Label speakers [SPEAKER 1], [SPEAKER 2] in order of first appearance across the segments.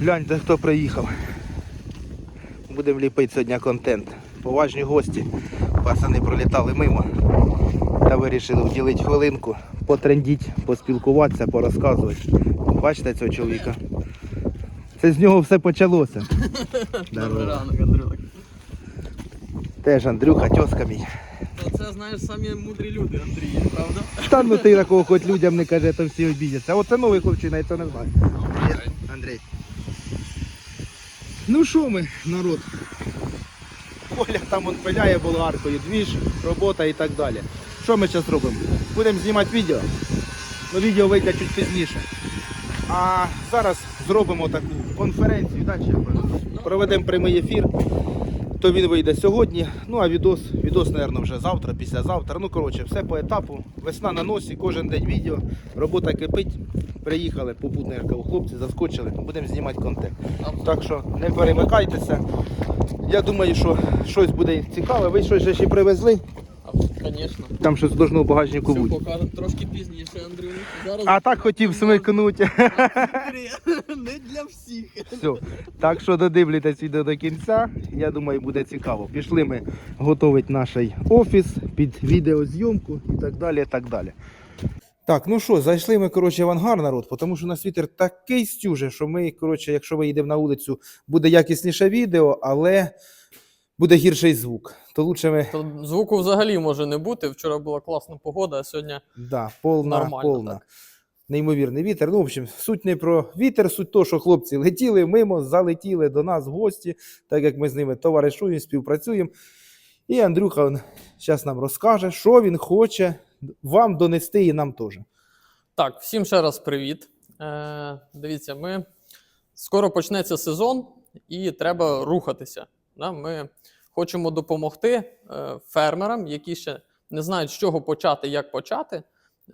[SPEAKER 1] Гляньте, хто приїхав. Будемо ліпити сьогодні контент. Поважні гості. Пацани пролітали мимо. Та вирішили вділити хвилинку, потрендіть, поспілкуватися, порозказувати. Бачите цього чоловіка? Це з нього все почалося. Здорово.
[SPEAKER 2] ранок, Андрюк.
[SPEAKER 1] Теж Андрюха, тьоска мій.
[SPEAKER 2] Це, знаєш, самі мудрі люди, Андрій, правда?
[SPEAKER 1] Та ну ти такого хоч людям не каже, то всі обідяться. Оце новий хлопчина, я це не знаю. Привіт, Андрій. Ну що ми, народ? Коля там он пиляє болгаркою, двіж, робота і так далі. Що ми зараз робимо? Будемо знімати відео. Ну відео вийде чуть пізніше. А зараз зробимо таку конференцію, так, проведемо прямий ефір. То він вийде сьогодні. Ну а відос, відос, мабуть, вже завтра, післязавтра. Ну, коротше, все по етапу. Весна на носі, кожен день відео. Робота кипить. Приїхали, попутно, я хлопці заскочили, будемо знімати контент. Так що не перемикайтеся. Я думаю, що щось буде цікаве. Ви щось ще привезли.
[SPEAKER 2] Звісно.
[SPEAKER 1] Там щось должно в багажнику бути.
[SPEAKER 2] покажемо трошки пізніше, Андрюк. Зараз
[SPEAKER 1] А так хотів смикнути.
[SPEAKER 2] не для всіх.
[SPEAKER 1] Все. Так що додивлюйтесь відео до кінця. Я думаю, буде цікаво. Пішли ми готувати наш офіс під відеозйомку і так далі. так далі. Так, ну що, зайшли ми, коротше, в ангар народ, тому що у нас вітер такий стюже, що ми, коротше, якщо виїдемо на вулицю, буде якісніше відео, але буде гірший звук. То лучше ми.
[SPEAKER 2] То звуку взагалі може не бути. Вчора була класна погода, а сьогодні
[SPEAKER 1] Да, повна,
[SPEAKER 2] Нормально
[SPEAKER 1] повна.
[SPEAKER 2] так.
[SPEAKER 1] Неймовірний вітер. Ну, в общем, суть не про вітер, суть то, що хлопці летіли мимо, залетіли до нас в гості, так як ми з ними товаришуємо, співпрацюємо. І Андрюха зараз нам розкаже, що він хоче вам донести і нам теж.
[SPEAKER 2] Так, всім ще раз привіт. Е, дивіться, ми скоро почнеться сезон і треба рухатися. Да? Ми хочемо допомогти е, фермерам, які ще не знають, з чого почати, як почати,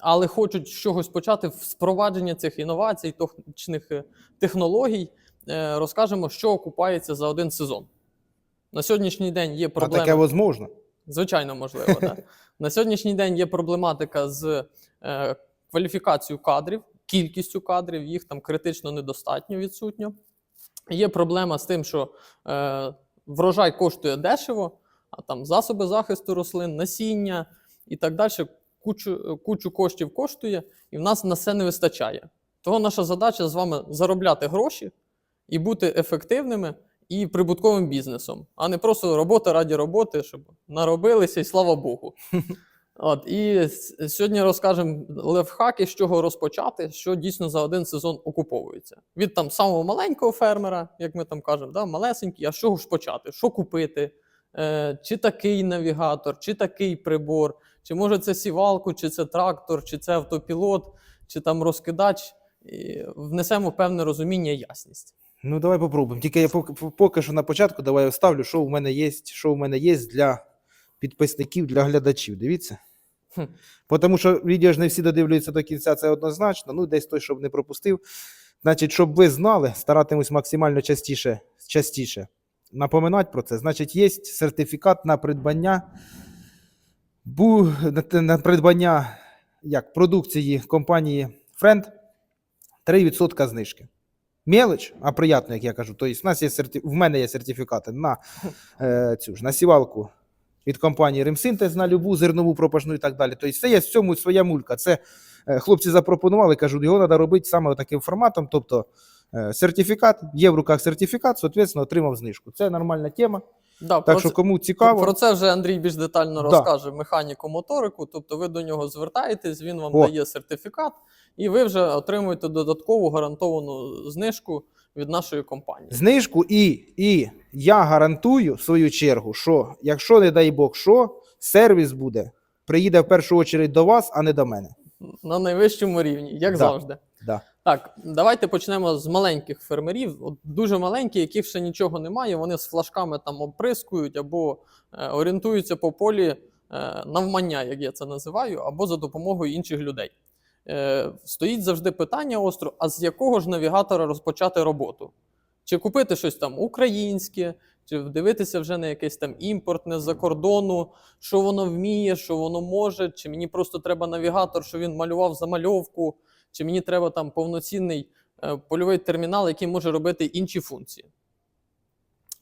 [SPEAKER 2] але хочуть з чогось почати в спровадження цих інновацій, точних е, технологій. Е, розкажемо, що окупається за один сезон. На сьогоднішній день є
[SPEAKER 1] А
[SPEAKER 2] проблема.
[SPEAKER 1] таке можливо.
[SPEAKER 2] Звичайно, можливо, так. На сьогоднішній день є проблематика з е, кваліфікацією кадрів, кількістю кадрів, їх там критично недостатньо відсутньо. Є проблема з тим, що е, врожай коштує дешево, а там засоби захисту рослин, насіння і так далі. Кучу, кучу коштів коштує, і в нас на це не вистачає. Того наша задача з вами заробляти гроші і бути ефективними і прибутковим бізнесом, а не просто робота раді роботи, щоб наробилися і слава Богу. От, і сьогодні розкажемо левхаки, з чого розпочати, що дійсно за один сезон окуповується. Від там самого маленького фермера, як ми там кажемо, да, малесенький, а з чого ж почати? Що купити? Е, чи такий навігатор, чи такий прибор, чи може це сівалку, чи це трактор, чи це автопілот, чи там розкидач. І внесемо певне розуміння і ясність.
[SPEAKER 1] Ну, давай попробуємо. Тільки я поки, що на початку давай я вставлю, що в мене є, що в мене є для підписників, для глядачів. Дивіться.
[SPEAKER 2] Хм.
[SPEAKER 1] Тому що відео ж не всі додивлюються до кінця, це однозначно. Ну, десь той, щоб не пропустив. Значить, щоб ви знали, старатимусь максимально частіше, частіше напоминати про це. Значить, є сертифікат на придбання бу, на придбання як, продукції компанії Friend 3% знижки. Мелоч, а приятно, як я кажу. Тобто, в нас є серти... в мене є сертифікати на е, цю ж на сівалку від компанії Ремсинтез на любу зернову пропажну і так далі. Тобто, це є в цьому своя мулька. Це е, хлопці запропонували, кажуть, його треба робити саме таким форматом. Тобто е, сертифікат, є в руках сертифікат, соответственно, отримав знижку. Це нормальна тема.
[SPEAKER 2] Да,
[SPEAKER 1] Так
[SPEAKER 2] про
[SPEAKER 1] що,
[SPEAKER 2] це-
[SPEAKER 1] кому цікаво,
[SPEAKER 2] Про це вже Андрій більш детально
[SPEAKER 1] Да.
[SPEAKER 2] розкаже механіку моторику. Тобто ви до нього звертаєтесь, він вам
[SPEAKER 1] О.
[SPEAKER 2] дає сертифікат, і ви вже отримуєте додаткову гарантовану знижку від нашої компанії.
[SPEAKER 1] знижку, і, і я гарантую в свою чергу, що якщо, не дай Бог, що, сервіс буде, приїде в першу чергу до вас, а не до мене.
[SPEAKER 2] На найвищому рівні, як
[SPEAKER 1] Да.
[SPEAKER 2] завжди.
[SPEAKER 1] Да.
[SPEAKER 2] Так, давайте почнемо з маленьких фермерів. От дуже маленькі, яких ще нічого немає. Вони з флажками там оприскують або е, орієнтуються по полі е, навмання, як я це називаю, або за допомогою інших людей. Е, стоїть завжди питання остро: а з якого ж навігатора розпочати роботу? Чи купити щось там українське, чи дивитися вже на якесь там імпортне з-за кордону, що воно вміє, що воно може, чи мені просто треба навігатор, що він малював замальовку, чи мені треба там повноцінний е, польовий термінал, який може робити інші функції.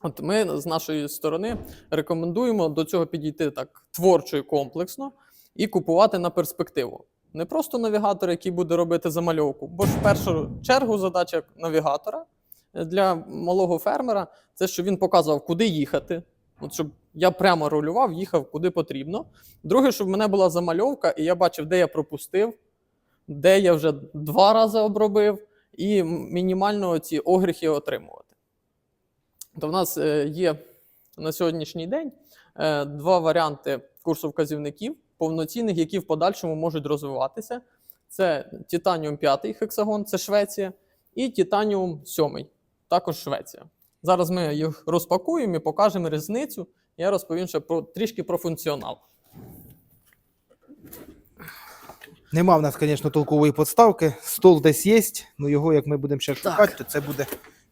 [SPEAKER 2] От ми з нашої сторони рекомендуємо до цього підійти так творчо і комплексно і купувати на перспективу. Не просто навігатор, який буде робити замальовку, бо ж в першу чергу задача навігатора е, для малого фермера це щоб він показував, куди їхати. От щоб я прямо рулював, їхав куди потрібно. Друге, щоб в мене була замальовка, і я бачив, де я пропустив, де я вже два рази обробив, і мінімально ці огріхи отримувати. То в нас е, є на сьогоднішній день е, два варіанти курсу вказівників, повноцінних, які в подальшому можуть розвиватися. Це Титаніум 5 хексагон, це Швеція, і Титаніум 7, також Швеція. Зараз ми їх розпакуємо і покажемо різницю. Я розповім ще про, трішки про функціонал.
[SPEAKER 1] Нема в нас, звісно, толкової подставки. Стол десь є, ну його, як ми будемо ще шукати, то це буде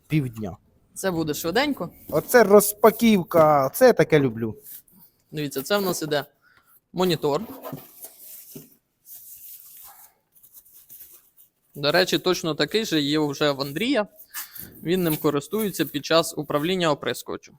[SPEAKER 1] півдня.
[SPEAKER 2] Це буде швиденько.
[SPEAKER 1] Оце розпаківка, це я таке люблю.
[SPEAKER 2] Дивіться, це в нас іде монітор. До речі, точно такий же є вже в Андрія. Він ним користується під час управління оприскувачем.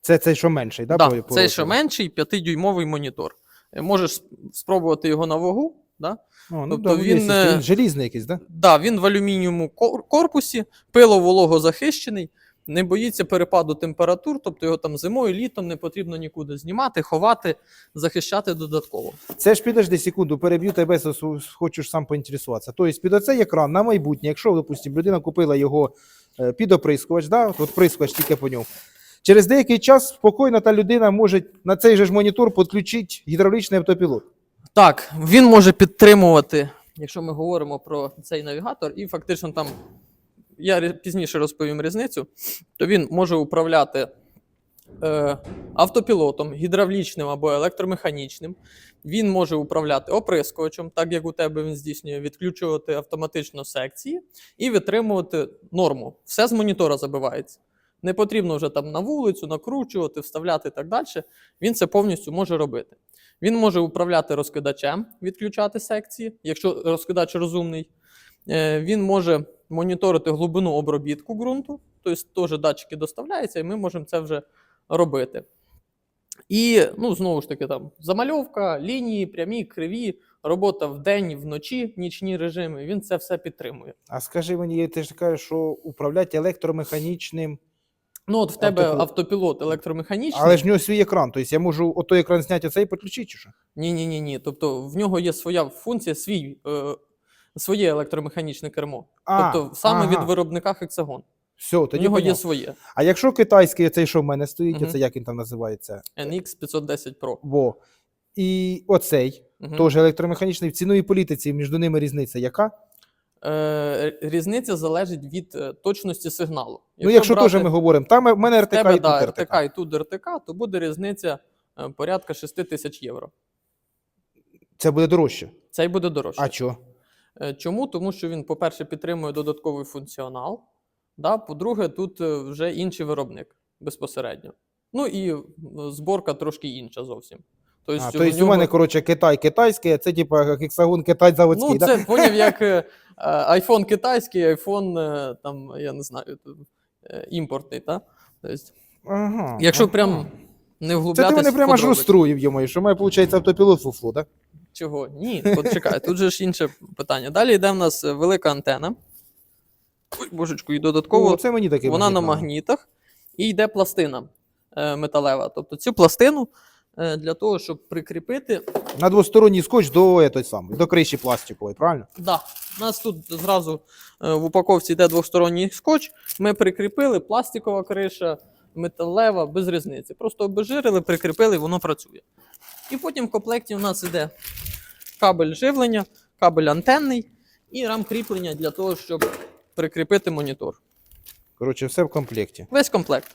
[SPEAKER 1] Це цей, що менший, да, по
[SPEAKER 2] цей що менший 5-дюймовий монітор. Е, Можеш спробувати його на вагу. Да?
[SPEAKER 1] О, ну,
[SPEAKER 2] тобто
[SPEAKER 1] да,
[SPEAKER 2] він,
[SPEAKER 1] він,
[SPEAKER 2] е,
[SPEAKER 1] желізний якийсь, да?
[SPEAKER 2] Да, він в алюмінієвому корпусі, пило вологозахищений, не боїться перепаду температур, тобто його там зимою, літом не потрібно нікуди знімати, ховати, захищати додатково.
[SPEAKER 1] Це ж підожди секунду, переб'ю тебе, хочеш сам поінтересуватися. Тобто під оцей екран на майбутнє, якщо, допустимо, людина купила його е, під оприскувач, да? от прискувач тільки по ньому. Через деякий час спокійно та людина може на цей же ж монітор підключити гідравлічний автопілот.
[SPEAKER 2] Так, він може підтримувати, якщо ми говоримо про цей навігатор, і фактично там я пізніше розповім різницю, то він може управляти е, автопілотом, гідравлічним або електромеханічним. Він може управляти оприскувачем, так як у тебе він здійснює, відключувати автоматично секції і витримувати норму. Все з монітора забивається. Не потрібно вже там на вулицю накручувати, вставляти і так далі. Він це повністю може робити. Він може управляти розкидачем, відключати секції, якщо розкидач розумний. Е, Він може моніторити глибину обробітку ґрунту, тобто теж датчики доставляються, і ми можемо це вже робити. І, ну, знову ж таки, там замальовка, лінії, прямі, криві, робота вдень, вночі, нічні режими. Він це все підтримує.
[SPEAKER 1] А скажи мені, ти ж кажеш, що управляти електромеханічним,
[SPEAKER 2] Ну, от в тебе
[SPEAKER 1] Автопілот.
[SPEAKER 2] автопілот електромеханічний.
[SPEAKER 1] але ж в нього свій екран. Тобто я можу отой екран зняти, оцей і підключити, чи що?
[SPEAKER 2] Ні, ні, ні, ні. Тобто в нього є своя функція, свій, е, своє електромеханічне кермо.
[SPEAKER 1] А,
[SPEAKER 2] тобто саме
[SPEAKER 1] ага.
[SPEAKER 2] від виробника Hexagon.
[SPEAKER 1] Все, тоді
[SPEAKER 2] нього є
[SPEAKER 1] поняв.
[SPEAKER 2] своє
[SPEAKER 1] А якщо китайський, цей, що в мене стоїть,
[SPEAKER 2] Мгм.
[SPEAKER 1] оце як він там називається?
[SPEAKER 2] NX 510 Pro.
[SPEAKER 1] Во. І оцей,
[SPEAKER 2] Мгм.
[SPEAKER 1] теж електромеханічний, в ціновій політиці між ними різниця яка?
[SPEAKER 2] Е, різниця залежить від е, точності сигналу.
[SPEAKER 1] ну, якщо теж ми говоримо, там в мене РТК
[SPEAKER 2] тебе,
[SPEAKER 1] і тут
[SPEAKER 2] да,
[SPEAKER 1] РТК.
[SPEAKER 2] РТК і тут РТК, то буде різниця е, порядка 6 тисяч євро.
[SPEAKER 1] Це буде дорожче.
[SPEAKER 2] Цей буде дорожче.
[SPEAKER 1] А що?
[SPEAKER 2] Е, Чому? Тому що він, по-перше, підтримує додатковий функціонал. Да? По-друге, тут вже інший виробник безпосередньо. Ну і зборка трошки інша зовсім. Тобто,
[SPEAKER 1] А,
[SPEAKER 2] в
[SPEAKER 1] тобто у мене, коротше, Китай китайський, а це типа гексагон Китай заводський,
[SPEAKER 2] Ну,
[SPEAKER 1] да?
[SPEAKER 2] це поняв, як е, е, iPhone китайський, iPhone, е, там, я не знаю, е, імпортний, так? Тобто,
[SPEAKER 1] Ага,
[SPEAKER 2] якщо
[SPEAKER 1] ага.
[SPEAKER 2] прям не
[SPEAKER 1] Це
[SPEAKER 2] вглублятися
[SPEAKER 1] ти мене прямо аж розстроїв, йому, що має, виходить, автопілот фуфло, да?
[SPEAKER 2] Чого? Ні, от чекай, тут же ж інше питання. Далі йде в нас велика антена. Ой, божечку, і додатково
[SPEAKER 1] О, це мені таке
[SPEAKER 2] вона на магнітах, і йде пластина е, металева. Тобто цю пластину для того, щоб прикріпити.
[SPEAKER 1] На двосторонній скотч до, той самий, до криші пластикової, правильно?
[SPEAKER 2] Да, у нас тут зразу е, в упаковці йде двосторонній скотч. Ми прикріпили, пластикова криша, металева, без різниці. Просто обезжирили, прикріпили, воно працює. І потім в комплекті у нас іде кабель живлення, кабель антенний і рам кріплення для того, щоб прикріпити монітор.
[SPEAKER 1] Коротше, все в комплекті.
[SPEAKER 2] Весь комплект.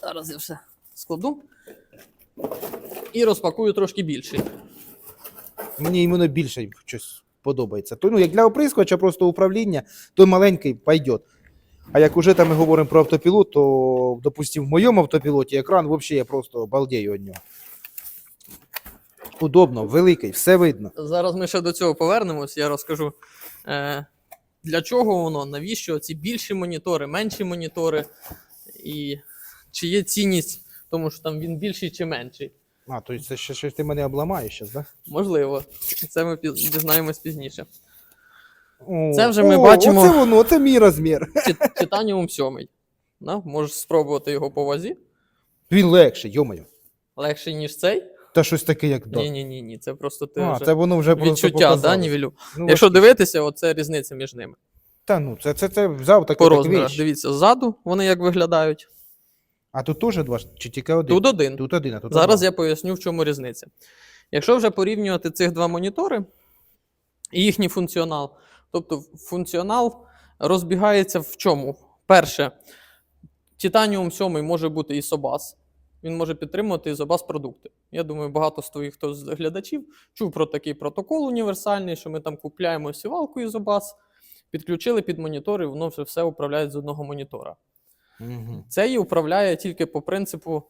[SPEAKER 2] Зараз я все складу. І розпакую трошки більший.
[SPEAKER 1] Мені іменно більше щось подобається. То, ну, як для оприскувача просто управління, то маленький пойдет. А як уже там ми говоримо про автопілот, то, допустим, в моєму автопілоті екран взагалі я просто балдею від нього. Удобно, великий, все видно.
[SPEAKER 2] Зараз ми ще до цього повернемось, я розкажу. Е, для чого воно, навіщо ці більші монітори, менші монітори, і чи є цінність, тому що там він більший чи менший.
[SPEAKER 1] А, то це ще щось ти мене обламаєш зараз, так?
[SPEAKER 2] Можливо, це ми піз- дізнаємось пізніше.
[SPEAKER 1] Да?
[SPEAKER 2] Це вже ми бачимо-
[SPEAKER 1] Оце воно, це мій розмір.
[SPEAKER 2] Ті- Титаніум 7. Да? Можеш спробувати його по вазі.
[SPEAKER 1] Він легший, йомаю.
[SPEAKER 2] Легший, ніж цей.
[SPEAKER 1] Та щось таке, як
[SPEAKER 2] Ні, ні, ні, ні. Це просто ти
[SPEAKER 1] А,
[SPEAKER 2] вже
[SPEAKER 1] це воно вже просто
[SPEAKER 2] відчуття, да,
[SPEAKER 1] показалось.
[SPEAKER 2] нівелю.
[SPEAKER 1] Ну,
[SPEAKER 2] Якщо
[SPEAKER 1] важкий.
[SPEAKER 2] дивитися, оце різниця між ними.
[SPEAKER 1] Та ну, це, це, це взяв такий
[SPEAKER 2] По
[SPEAKER 1] так
[SPEAKER 2] розмірах.
[SPEAKER 1] віч.
[SPEAKER 2] Дивіться, ззаду вони як виглядають.
[SPEAKER 1] А тут теж два, чи тільки один?
[SPEAKER 2] Тут один.
[SPEAKER 1] Тут один, а тут
[SPEAKER 2] Зараз
[SPEAKER 1] два.
[SPEAKER 2] я поясню, в чому різниця. Якщо вже порівнювати цих два монітори і їхній функціонал, тобто функціонал розбігається в чому? Перше, Titanium 7 може бути ISOBUS, він може підтримувати ISOBUS продукти. Я думаю, багато з твоїх хто з глядачів чув про такий протокол універсальний, що ми там купляємо сівалку ISOBUS, підключили під монітор, і воно вже все управляє з одного монітора.
[SPEAKER 1] Мгм.
[SPEAKER 2] Цей управляє тільки по принципу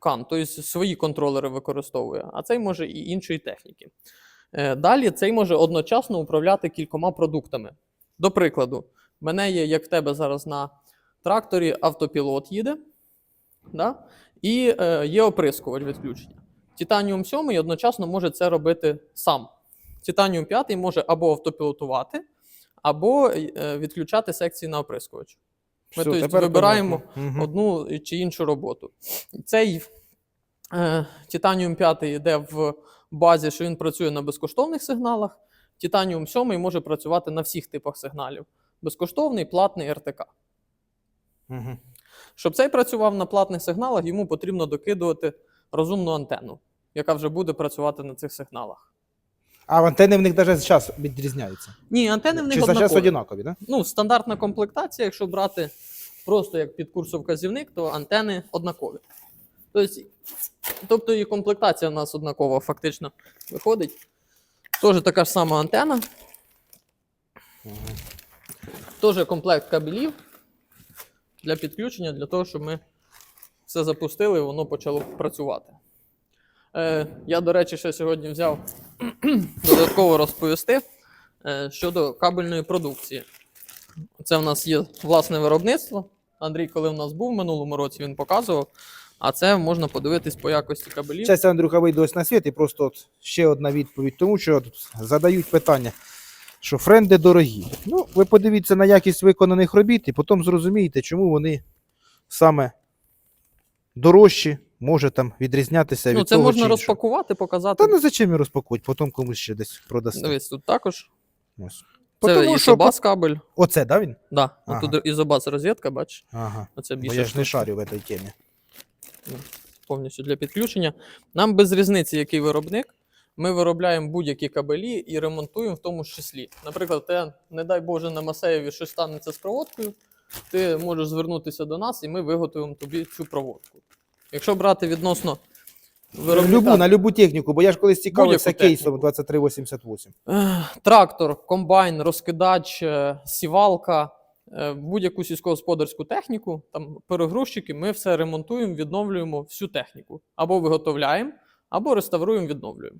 [SPEAKER 2] CAN, тобто свої контролери використовує, а цей може і іншої техніки. Е, Далі цей може одночасно управляти кількома продуктами. До прикладу, в мене є, як в тебе зараз на тракторі, автопілот їде, да? і е, є оприскувач відключення. Titanium 7 одночасно може це робити сам. Titanium 5 може або автопілотувати, або е, відключати секції на оприскувач. Ми,
[SPEAKER 1] Все,
[SPEAKER 2] тобто, вибираємо.
[SPEAKER 1] Мгм.
[SPEAKER 2] одну чи іншу роботу. Цей е, Titanium 5 йде в базі, що він працює на безкоштовних сигналах. Titanium 7 може працювати на всіх типах сигналів: безкоштовний, платний, РТК.
[SPEAKER 1] Мгм.
[SPEAKER 2] Щоб цей працював на платних сигналах, йому потрібно докидувати розумну антенну, яка вже буде працювати на цих сигналах.
[SPEAKER 1] А антени в них навіть час відрізняються.
[SPEAKER 2] Ні, антени в них
[SPEAKER 1] Чи за час
[SPEAKER 2] однакові.
[SPEAKER 1] однакові, так?
[SPEAKER 2] Ну, стандартна комплектація, якщо брати просто як під курсовказівник, то антени однакові. Тобто, тобто і комплектація в нас однакова фактично виходить. Теж така ж сама антена. Теж комплект кабелів для підключення, для того, щоб ми все запустили і воно почало працювати. Е, я, до речі, ще сьогодні взяв додатково розповісти е, щодо кабельної продукції. Це в нас є власне виробництво. Андрій, коли в нас був в минулому році, він показував. А це можна подивитись по якості кабелів.
[SPEAKER 1] Зараз Андрюха вийде ось на світ і просто от ще одна відповідь, тому що тут задають питання, що френди дорогі. Ну, ви подивіться на якість виконаних робіт і потім зрозумієте, чому вони саме дорожчі, може там відрізнятися
[SPEAKER 2] ну,
[SPEAKER 1] від
[SPEAKER 2] це
[SPEAKER 1] того
[SPEAKER 2] можна
[SPEAKER 1] чи
[SPEAKER 2] розпакувати, показати.
[SPEAKER 1] Та ну зачем її розпакувати, потім комусь ще десь продасти.
[SPEAKER 2] Дивись, тут також.
[SPEAKER 1] Ось.
[SPEAKER 2] Це
[SPEAKER 1] Потому що
[SPEAKER 2] кабель.
[SPEAKER 1] Оце, да, він?
[SPEAKER 2] Да,
[SPEAKER 1] Ага.
[SPEAKER 2] Тут ізобас розетка, бачиш?
[SPEAKER 1] Ага.
[SPEAKER 2] Оце
[SPEAKER 1] Бо я ж не шарю в цій темі.
[SPEAKER 2] повністю для підключення. Нам без різниці, який виробник. Ми виробляємо будь-які кабелі і ремонтуємо в тому ж числі. Наприклад, те, не дай Боже, на Масеєві щось станеться з проводкою, ти можеш звернутися до нас, і ми виготовимо тобі цю проводку. Якщо брати відносно виробника,
[SPEAKER 1] Любу, на любу техніку, бо я ж колись цікавився
[SPEAKER 2] Будь-яку
[SPEAKER 1] кейсом 2388.
[SPEAKER 2] Ех, трактор, комбайн, розкидач, е, сівалка, е, будь-яку сільськогосподарську техніку, там перегрузчики, ми все ремонтуємо, відновлюємо всю техніку. Або виготовляємо, або реставруємо, відновлюємо.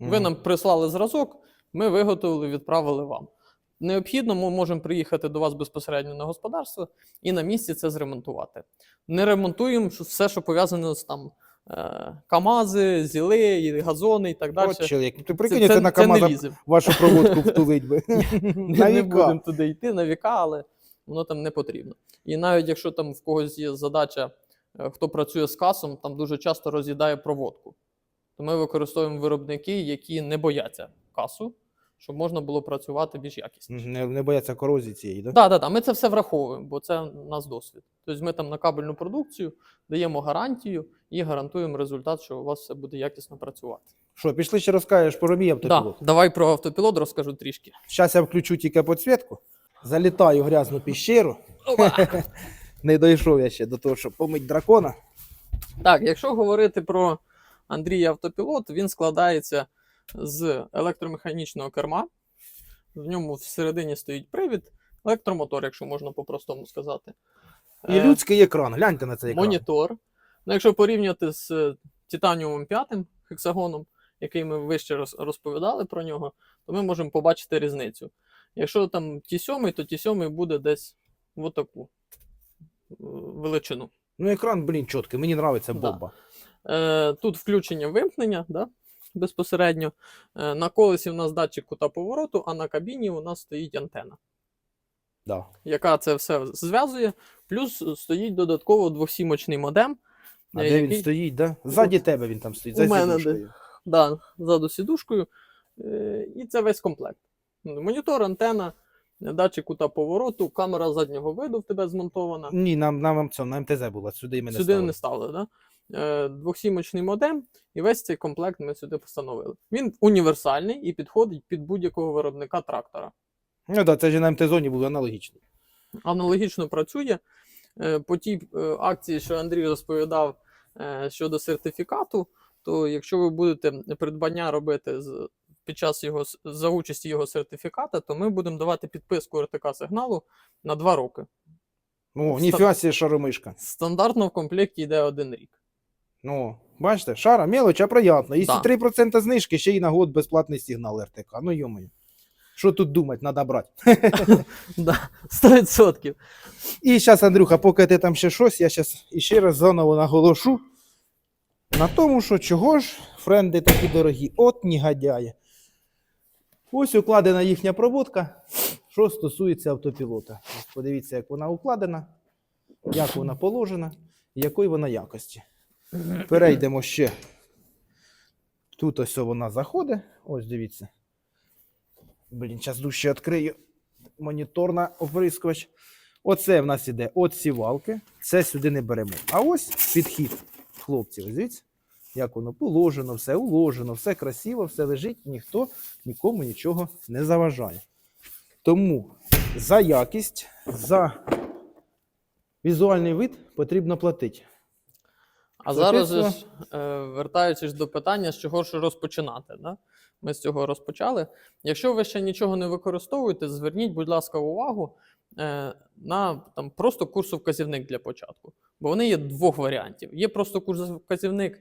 [SPEAKER 2] Ви
[SPEAKER 1] Мгм.
[SPEAKER 2] нам прислали зразок, ми виготовили, відправили вам. Необхідно, ми можемо приїхати до вас безпосередньо на господарство і на місці це зремонтувати. Не ремонтуємо все, що пов'язане з там е, КАМАЗи, зіли, газони і так далі.
[SPEAKER 1] От чоловік, ти прикинь,
[SPEAKER 2] це,
[SPEAKER 1] це, на КАМАЗа вашу проводку втулить би. На
[SPEAKER 2] не будемо туди йти на віка, але воно там не потрібно. І навіть якщо там в когось є задача, е, хто працює з касом, там дуже часто роз'їдає проводку. То ми використовуємо виробники, які не бояться касу, щоб можна було працювати більш якісніше.
[SPEAKER 1] Не, не бояться корозії цієї, да?
[SPEAKER 2] Так, так, так. Ми це все враховуємо, бо це у нас досвід. Тобто ми там на кабельну продукцію даємо гарантію і гарантуємо результат, що у вас все буде якісно працювати.
[SPEAKER 1] Що, пішли ще розкажеш про мій
[SPEAKER 2] Так,
[SPEAKER 1] автопілот?
[SPEAKER 2] давай про автопілот розкажу трішки.
[SPEAKER 1] Зараз я включу тільки підсвітку, залітаю в грязну піщеру. Не дійшов я ще до того, щоб помить дракона.
[SPEAKER 2] Так, якщо говорити про Андрія автопілот, він складається з електромеханічного керма. В ньому всередині стоїть привід, електромотор, якщо можна по-простому сказати.
[SPEAKER 1] І
[SPEAKER 2] Е,
[SPEAKER 1] людський екран. Гляньте на цей екран.
[SPEAKER 2] монітор. Ну, якщо порівняти з Титаніумом 5 хексагоном, який ми вище розповідали про нього, то ми можемо побачити різницю. Якщо там ті сьомий, то ті сьомий буде десь в таку величину.
[SPEAKER 1] Ну, екран, блін, чіткий, мені подобається
[SPEAKER 2] Да.
[SPEAKER 1] бомба.
[SPEAKER 2] Е, тут включення вимкнення да, безпосередньо. Е, на колесі в нас датчик кута повороту, а на кабіні у нас стоїть антена,
[SPEAKER 1] Да.
[SPEAKER 2] яка це все зв'язує. Плюс стоїть додатково двохсімочний модем.
[SPEAKER 1] А
[SPEAKER 2] е,
[SPEAKER 1] де він стоїть, да? Ззаді тебе він там стоїть,
[SPEAKER 2] У
[SPEAKER 1] за
[SPEAKER 2] мене
[SPEAKER 1] сідушкою.
[SPEAKER 2] Да, ззаду сідушкою. Е, і це весь комплект. Монітор, антена, датчик кута повороту, камера заднього виду в тебе змонтована.
[SPEAKER 1] Ні, нам, нам цьому, на МТЗ було, сюди ми не
[SPEAKER 2] Сюди
[SPEAKER 1] ставили.
[SPEAKER 2] не ставили, да? Е, двохсімочний модем, і весь цей комплект ми сюди постановили. Він універсальний і підходить під будь-якого виробника трактора.
[SPEAKER 1] Ну так, да, це ж на МТ-зоні було аналогічно.
[SPEAKER 2] Аналогічно працює. Е, По тій е, акції, що Андрій розповідав щодо сертифікату, то якщо ви будете придбання робити з, під час його за участі його сертифіката, то ми будемо давати підписку РТК сигналу на 2 роки.
[SPEAKER 1] О, ніфіга себе шаромишка.
[SPEAKER 2] Стандартно в комплекті йде один рік.
[SPEAKER 1] Ну, бачите, шара, мелочь, а приятно. Якщо
[SPEAKER 2] Да.
[SPEAKER 1] 3% знижки, ще й на год безплатний сигнал РТК. Ну, йомаю. Що тут думати, треба брати.
[SPEAKER 2] Да, 100%.
[SPEAKER 1] І зараз, Андрюха, поки ти там ще щось, я зараз іще раз заново наголошу на тому, що чого ж френди такі дорогі, от негодяї. Ось укладена їхня проводка, що стосується автопілота. Подивіться, як вона укладена, як вона положена, якої вона якості. Перейдемо ще. Тут ось вона заходить. Ось дивіться. Блін, зараз дужче відкрию монітор на оприскувач. Оце в нас іде от сівалки, це сюди не беремо. А ось підхід хлопців. Дивіться, як воно положено, все уложено, все красиво, все лежить, ніхто нікому нічого не заважає. Тому за якість, за візуальний вид потрібно платити.
[SPEAKER 2] А зараз, же ж, е, вертаючись до питання, з чого ж розпочинати. Да? Ми з цього розпочали. Якщо ви ще нічого не використовуєте, зверніть, будь ласка, увагу е, на там, просто курсовказівник для початку. Бо вони є двох варіантів. Є просто курсовказівник,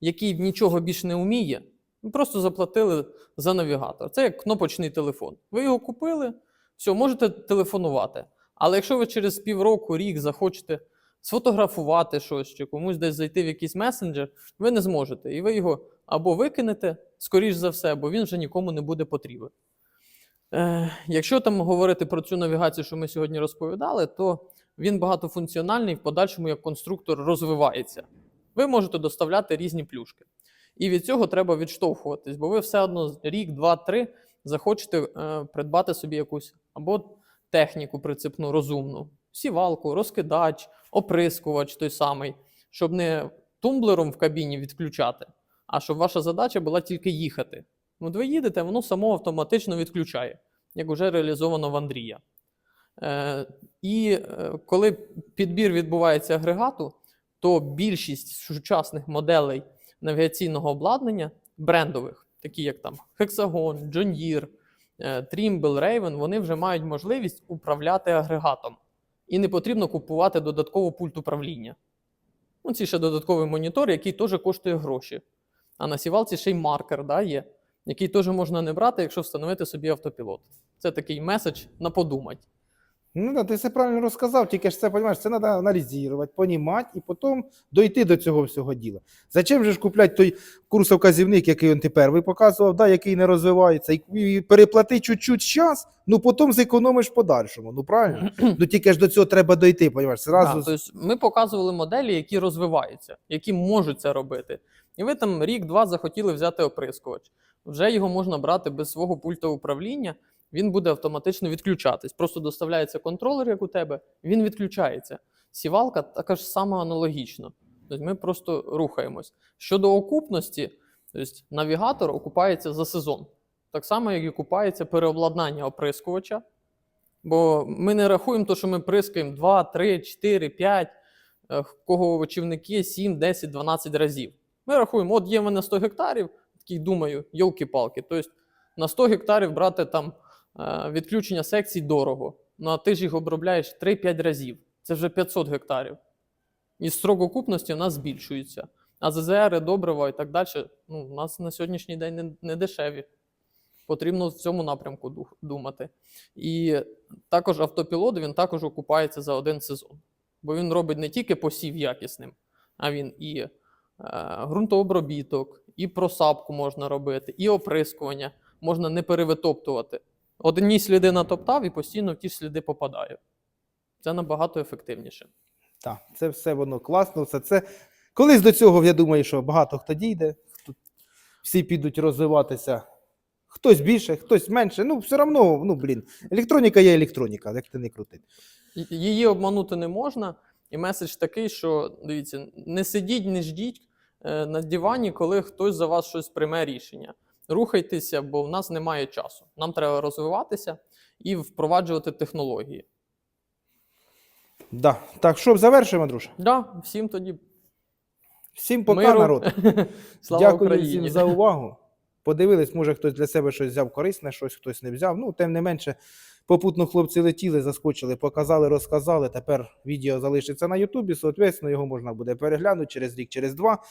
[SPEAKER 2] який нічого більш не вміє. Ви просто заплатили за навігатор. Це як кнопочний телефон. Ви його купили, все, можете телефонувати. Але якщо ви через півроку, рік захочете сфотографувати щось чи комусь десь зайти в якийсь месенджер, ви не зможете. І ви його або викинете, скоріш за все, бо він вже нікому не буде потрібен. Е, якщо там говорити про цю навігацію, що ми сьогодні розповідали, то він багатофункціональний, в подальшому як конструктор розвивається. Ви можете доставляти різні плюшки. І від цього треба відштовхуватись, бо ви все одно рік, два, три захочете е, придбати собі якусь або техніку прицепну розумну, сівалку, розкидач, оприскувач той самий, щоб не тумблером в кабіні відключати, а щоб ваша задача була тільки їхати. От ви їдете, воно само автоматично відключає, як вже реалізовано в Андрія. Е, і е, коли підбір відбувається агрегату, то більшість сучасних моделей навігаційного обладнання брендових, такі як там Hexagon, John Deere, е, Trimble, Raven, вони вже мають можливість управляти агрегатом. І не потрібно купувати додатково пульт управління. Ну, це ще додатковий монітор, який теж коштує гроші. А на сівалці ще й маркер да, є, який теж можна не брати, якщо встановити собі автопілот. Це такий меседж на подумать.
[SPEAKER 1] Ну да, ти все правильно розказав, тільки ж це, розумієш, це треба аналізувати, понімати і потім дойти до цього всього діла. Зачем же ж купляти той курсовказівник, який він тепер ви показував, да, який не розвивається, і, переплати чуть-чуть час, ну потім зекономиш в подальшому. Ну правильно? ну тільки ж до цього треба дойти, розумієш, зразу.
[SPEAKER 2] Да, тобто ми показували моделі, які розвиваються, які можуть це робити. І ви там рік-два захотіли взяти оприскувач. Вже його можна брати без свого пульта управління, він буде автоматично відключатись. Просто доставляється контролер, як у тебе, він відключається. Сівалка така ж сама аналогічно. Тобто ми просто рухаємось. Щодо окупності, тобто навігатор окупається за сезон. Так само, як і окупається переобладнання оприскувача. Бо ми не рахуємо те, що ми прискаємо 2, 3, 4, 5, е, кого очівники 7, 10, 12 разів. Ми рахуємо, от є в мене 100 гектарів, такий думаю, йолки-палки. Тобто на 100 гектарів брати там відключення секцій дорого. Ну а ти ж їх обробляєш 3-5 разів. Це вже 500 гектарів. І строк окупності у нас збільшується. А ЗЗР, добрива і так далі, ну, у нас на сьогоднішній день не, не дешеві. Потрібно в цьому напрямку думати. І також автопілот він також окупається за один сезон. Бо він робить не тільки посів якісним, а він і е, ґрунтообробіток, і просапку можна робити, і оприскування можна не перевитоптувати. Одні сліди натоптав і постійно в ті ж сліди попадає. Це набагато ефективніше.
[SPEAKER 1] Так, це все воно класно, все це. Колись до цього, я думаю, що багато хто дійде, хто- всі підуть розвиватися. Хтось більше, хтось менше. Ну, все одно, ну, блін, електроніка є електроніка, як ти не крути.
[SPEAKER 2] Її обманути не можна. І меседж такий, що дивіться, не сидіть, не ждіть е, на дивані, коли хтось за вас щось прийме рішення. Рухайтеся, бо в нас немає часу. Нам треба розвиватися і впроваджувати технології.
[SPEAKER 1] Да. Так, що, завершуємо, друже?
[SPEAKER 2] Да, всім тоді
[SPEAKER 1] Всім пока,
[SPEAKER 2] миру.
[SPEAKER 1] народ.
[SPEAKER 2] Слава
[SPEAKER 1] Дякую
[SPEAKER 2] Україні.
[SPEAKER 1] всім за увагу. Подивились, може хтось для себе щось взяв корисне, щось хтось не взяв. Ну, тим не менше, попутно хлопці летіли, заскочили, показали, розказали. Тепер відео залишиться на Ютубі, соответственно, його можна буде переглянути через рік, через два.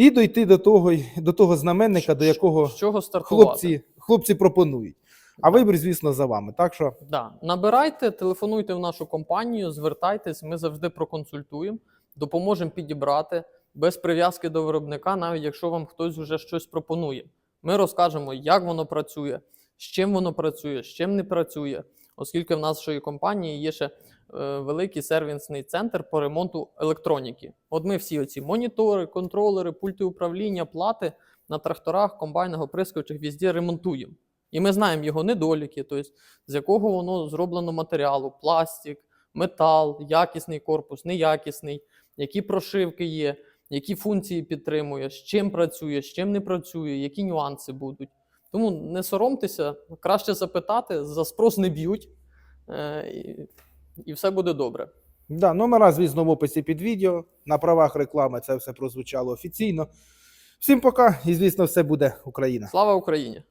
[SPEAKER 1] І дойти до того, до того знаменника, до якого
[SPEAKER 2] З чого стартувати?
[SPEAKER 1] хлопці, хлопці пропонують. А вибір, звісно, за вами. Так що
[SPEAKER 2] Да. Набирайте, телефонуйте в нашу компанію, звертайтесь, ми завжди проконсультуємо, допоможемо підібрати без прив'язки до виробника, навіть якщо вам хтось вже щось пропонує. Ми розкажемо, як воно працює, з чим воно працює, з чим не працює, оскільки в нашої компанії є ще е, великий сервісний центр по ремонту електроніки. От ми всі оці монітори, контролери, пульти управління, плати на тракторах, комбайнах, оприскувачах везде ремонтуємо. І ми знаємо його недоліки, тобто з якого воно зроблено матеріалу, пластик, метал, якісний корпус, неякісний, які прошивки є, які функції підтримує, з чим працює, з чим не працює, які нюанси будуть. Тому не соромтеся, краще запитати, за спрос не б'ють, е, і, і все буде добре.
[SPEAKER 1] да, номера, звісно, в описі під відео. На правах реклами це все прозвучало офіційно. Всім пока, і звісно, все буде Україна.
[SPEAKER 2] Слава Україні!